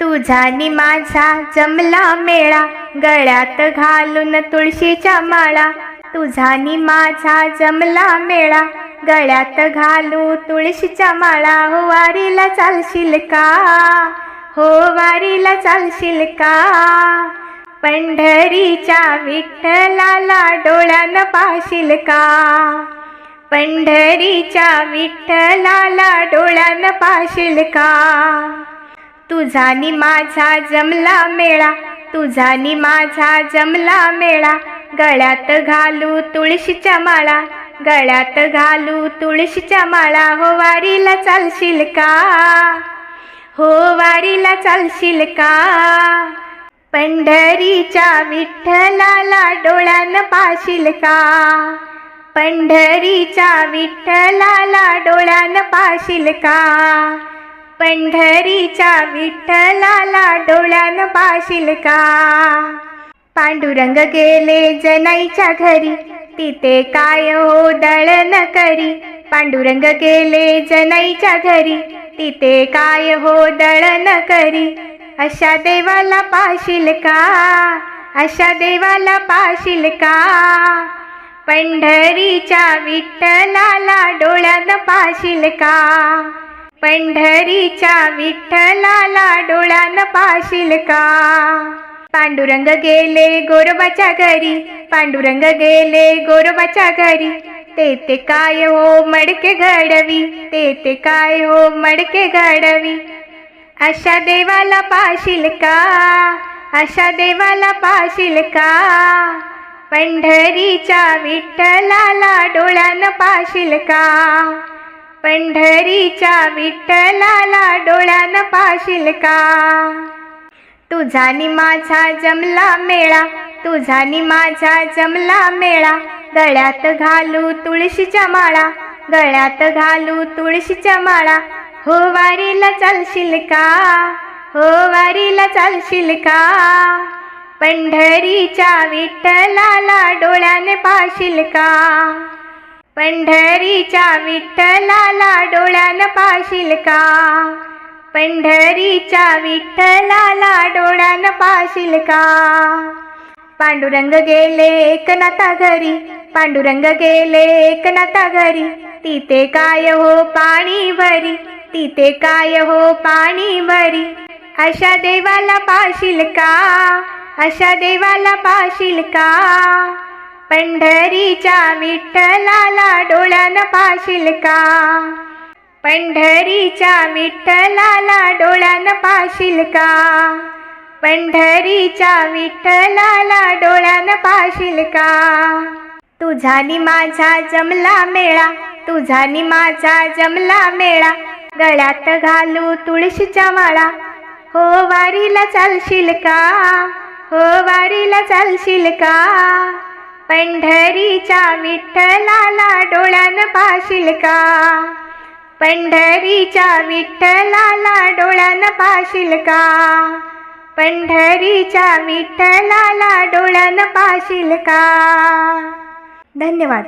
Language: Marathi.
तुझा नि माझा जमला मेळा गळ्यात घालून तुळशीच्या माळा. तुझा नि माझा जमला मेळा गळ्यात घालू तुळशीच्या माळा. हो वारीला चालशील का? हो वारीला चालशील का? पंढरीच्या विठ्ठलाला डोळ्यानं पाहशील का? पंढरीच्या विठ्ठलाला डोळ्यानं पाहशील का? तुझा नि माझा जमला मेळा तुझा नि माझा जमला मेळा. गळ्यात घालू तुळशीच्या माळा गळ्यात घालू तुळशीच्या माळा. हो वारीला चालशील का? हो वारीला चालशील का? पंढरीच्या विठ्ठलाला डोळ्यानं पाशील का? पंढरीच्या विठ्ठलाला डोळ्यानं पाशील का? पंढरीच्या विठ्ठलाला डोळ्यानं पाशील का? पांडुरंग गेले जनाईच्या घरी तिथे काय हो दळण करी? पांडुरंग गेले जनाईच्या घरी तिथे काय हो दळण करी? अशा देवाला पाशील का? अशा देवाला पाशील का? पंढरीच्या विठ्ठलाला डोळ्यानं पाशील का? पंढरीच्या विठ्ठलाला डोळ्यानं पाशील का? पांडुरंग गेले गोरोबाच्या घरी पांडुरंग गेले गोरोबाच्या घरी. ते ते काय हो मडके घडवी ते ते काय हो मडके घडवी? अशा देवाला पाशील का? अशा देवाला पाशील का? पंढरीच्या विठ्ठलाला डोळ्यानं पाशील का? पंढरीच्या विठ्ठलाला डोळ्यानं पाशील का? तुझा नि माझा जमला मेळा तुझा नि माझा जमला मेळा गळ्यात घालू तुळशीच्या माळा गळ्यात घालू तुळशीच्या माळा हो वारीला चालशील का? हो वारीला चालशील का? पंढरीच्या विठ्ठलाला डोळ्याने पाशील का? पंढरीच्या विठ्ठलाला डोळ्यानं पाशील का? पंढरीच्या विठ्ठलाला डोळ्यान पाशील का? पांडुरंग गेले एकनाथा घरी पांडुरंग गेले एकनाथा घरी. तिथे काय हो पाणी भरी तिथे काय हो पाणी भरी अशा देवाला पाशील का? अशा देवाला पाशील का? पंढरीच्या विठ्ठलाला डोळ्यानं पाशील का? पंढरीच्या विठ्ठलाला डोळ्यानं पाशील का? पंढरीच्या विठ्ठलाला डोळ्यानं पाशील का? तुझा नि माझा जमला मेळा तुझा नि माझा जमला मेळा गळ्यात घालू तुळशीच्या माळा. हो वारीला चालशील का? हो वारीला चालशील का? पंढरीच्या विठ्ठलाला डोळ्यानं पाशील का? पंढरीच्या विठ्ठलाला डोळ्यानं पाशील का? पंढरीच्या विठ्ठलाला डोळ्यानं पाशील का? धन्यवाद.